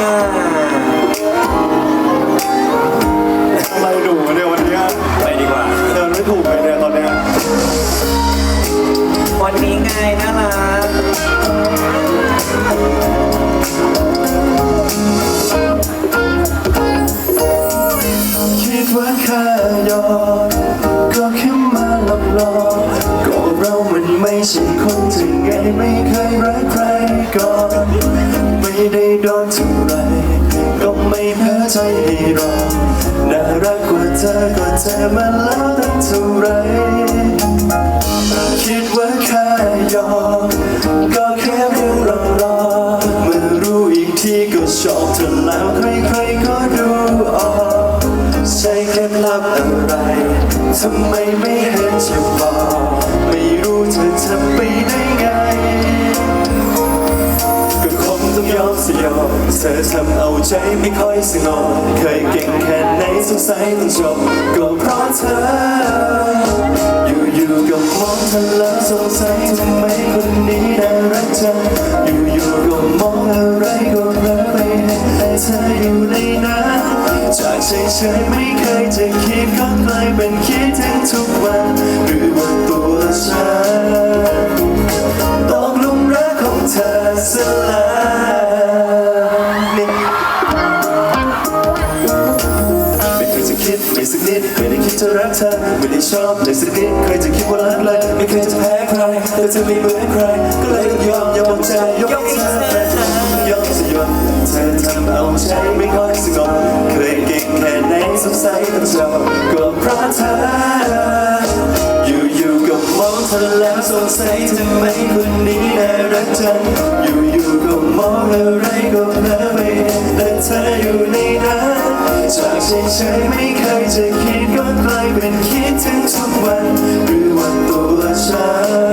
ค่ะอะไรดูเนี่ยวันนี้ยไปดีกว่า เดินไม่ถูกเลยเนี่ยตอนเนี้ยวันนี้ไงน่ารักคิดว่าแค่ยอมก็แค่มาหลอกหลอกก็เรามันไม่ใช่คนที่ไงไม่เคยรักใครก่อน ไม่ได้โดนทิ้ ใจให้รอน่ารักกว่าเธอก็เจอมาแล้วตั้งเท่าไรคิดว่าแค่ยอมก็แค่เรื่องรอรอเมื่อรู้อีกทีก็ชอบเธอแล้วใครๆก็ดูออกใช่เคล็ดลับอะไรทำไมไม่เห็นจะบอกไม่รู้เธอทำไปได้ สยองเธอทำเอาใจไม่ค่อยสงบเคยเก่งแค่ไหนสงสัยต้องจบก็เพราะเธอ อยู่ๆก็มองเธอแล้วสงสัยทำไมคนนี้น่ารักจังอยู่ๆก็มองอะไรก็เพลอไปเห็นเธออยู่ในนั้นจากเฉยๆไม่เคยจะคิดก็กลายเป็นคิดถึงทุกวันหรือว่าตัวฉันตกลุมรักของเธอซะแล้ เลยสักนิดไม่ได้คิดจะรักเธอไม่ได้ชอบเลยสักนิดเคยจะคิดว่ารักเลยไม่เคยจะแพ้ใครแต่เธอไม่เหมือนใคร ก็เลยต้องยอมยอมใจยกเธอยอมสยบเธอทำเอาใจไม่ค่อยสงบเคยเก่งแค่ไหนสงสัยต้องจบก็เพราะเธออยู่ๆก็มองเธอแล้วสงสัยทำไมคนนี้น่ารักจังอยู่ๆก็มองอะไรก็เพลอไปเห็นแต่เธออยู่ใน จากเฉยไม่เคยจะคิดก็กลายเป็นคิดถึงทุกวันหรือว่าตัวฉัน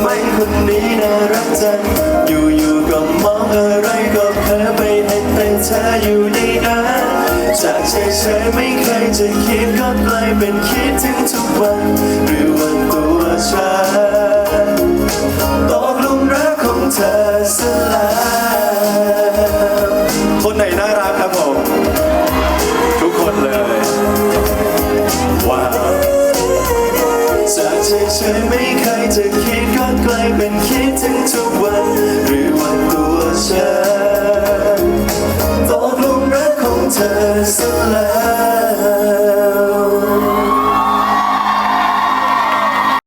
ไมคนนี้น่ารักจังอยู่ๆก็มองอะไรก็เพลอไปเห็นแต่เธออยู่ในนั้นจากเฉยๆไม่เคยจะคิดก็กลายเป็นคิดถึงทุกวันหรือ ทุกวันหรือวันตัวฉันตกลุมรักของเธอสลาย